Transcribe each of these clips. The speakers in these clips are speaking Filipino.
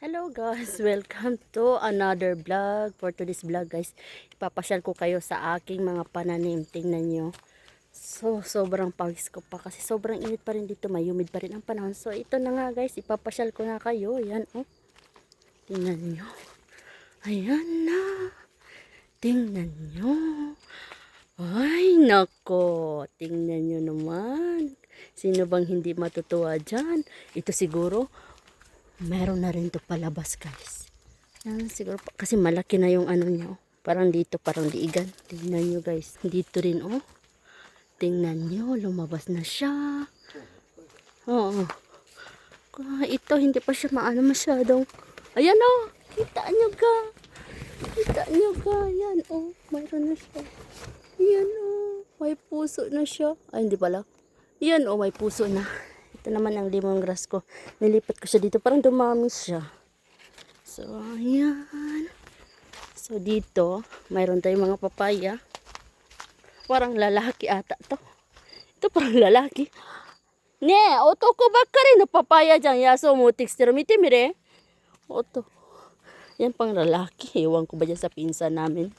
Hello guys, welcome to another vlog. For today's vlog guys, ipapasyal ko kayo sa aking mga pananim. Tingnan nyo. So, sobrang pawis ko pa kasi sobrang init pa rin dito. May humid pa rin ang panahon. So, ito na nga guys, ipapasyal ko na kayo. Yan oh. Tingnan nyo. Ayan na. Tingnan nyo. Ay, nako. Tingnan nyo naman. Sino bang hindi matutuwa dyan? Ito siguro, meron na rin to palabas guys. Yan, siguro pa, kasi malaki na yung ano niya. oh. Parang dito, parang diigan. Tingnan nyo guys. Dito rin oh. Tingnan nyo, lumabas na siya. Oo. Ah, Ito, hindi pa siya maano masyadong. Ayan oh, kita nyo ka. Kita nyo ka. Yan oh, mayroon na siya. Yan oh, may puso na siya. Ay, hindi pala. Yan oh, may puso na. Ito naman ang lemongrass ko. Nilipat ko siya dito. Parang dumami siya. So, ayan. So, dito, mayroon tayong mga papaya. Parang lalaki ata to. Ito parang lalaki. Ne, oto ko ba ka rin papaya dyan? Yaso mo, texture miti mire. Oto. Yan pang lalaki. Ewan ko ba dyan sa pinsa namin.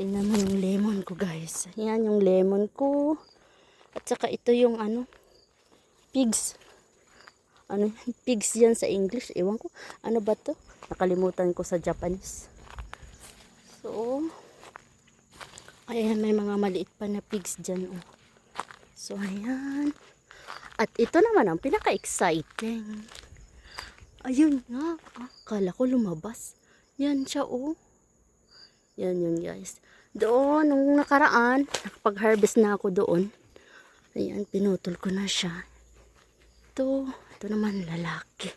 Tingnan mo yung lemon ko, guys. Yan yung lemon ko. At saka ito yung ano, pigs. Ano, pigs yan sa English. Ewan ko. Ano ba to? Nakalimutan ko sa Japanese. So, ayan, may mga maliit pa na pigs dyan. Oh. So, ayan. At ito naman ang pinaka-exciting. Ayun nga. Ah, kala ko lumabas. Yan siya, oh. Yan yun, guys. Doon, nung nakaraan, nakapag-harvest na ako doon. Ayan, pinutol ko na siya. Ito, ito naman lalaki.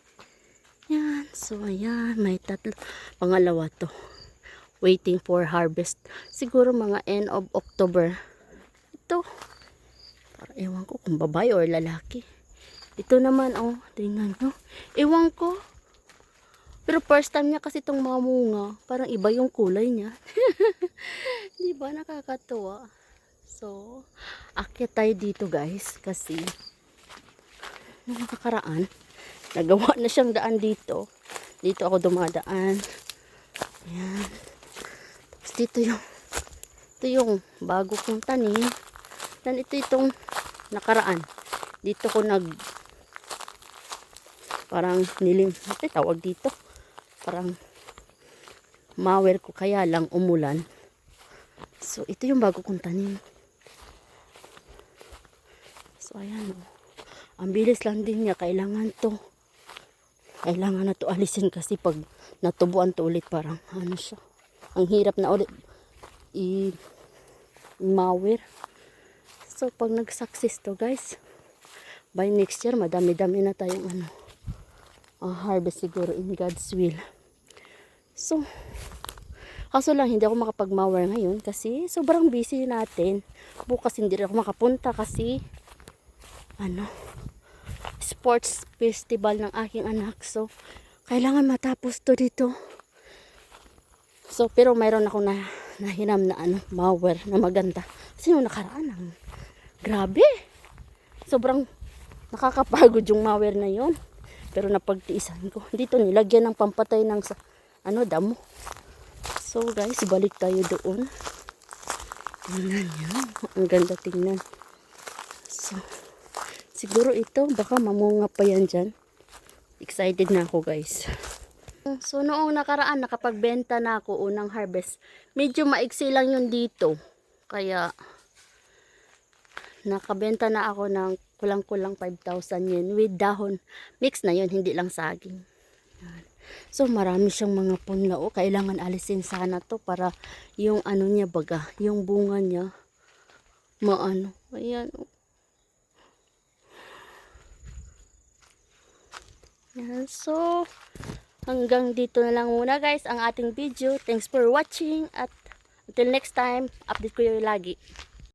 Yan, so ayan, may tatlo. Pangalawa to. Waiting for harvest. Siguro mga end of October. Ito. Para ewan ko kung babae or lalaki. Ito naman, oh, tingnan nyo. Ewan ko. Pero first time niya kasi itong mamunga. Parang iba yung kulay niya. Di ba nakakatuwa? So, akyat tayo dito guys. Kasi, nung nakakaraan, nagawa na siyang daan dito. Dito ako dumadaan. Ayan. Tapos dito yung, ito yung bago kong tanim. Dan ito itong nakaraan. Dito ko nag, parang nilim, ito tawag dito. Parang, mawer ko kaya lang umulan. So, ito yung bago kong tanim. So, ayan. Oh. Ang bilis lang din niya. Kailangan to. Kailangan na to alisin kasi pag natubuan to ulit parang ano siya. Ang hirap na ulit i mawir. So, pag nag-success to guys, by next year, madami-dami na tayong ano, uh, harvest siguro in God's will. So, Kaso lang, hindi ako makapag-mower ngayon kasi sobrang busy natin. Bukas hindi rin ako makapunta kasi ano, sports festival ng aking anak. So, kailangan matapos to dito. So, pero mayroon ako na nahinam na ano, mower na maganda. Kasi nung nakaraan, ang grabe. Sobrang nakakapagod yung mower na yon Pero napagtiisan ko. Dito nilagyan ng pampatay ng sa, ano, damo. So guys, balik tayo doon. Tingnan nyo. Ang ganda tingnan. So, siguro ito, baka mamunga pa yan dyan. Excited na ako guys. So noong nakaraan, nakapagbenta na ako unang harvest. Medyo maiksi lang yun dito. Kaya, nakabenta na ako ng kulang-kulang 5,000 yen with dahon. Mix na yun, hindi lang saging. So marami siyang mga punla. O, kailangan alisin sana to para yung ano niya baga, yung bunga niya maano. Ayan. o. Yan. So, hanggang dito na lang muna guys ang ating video. Thanks for watching at until next time, update ko yung lagi.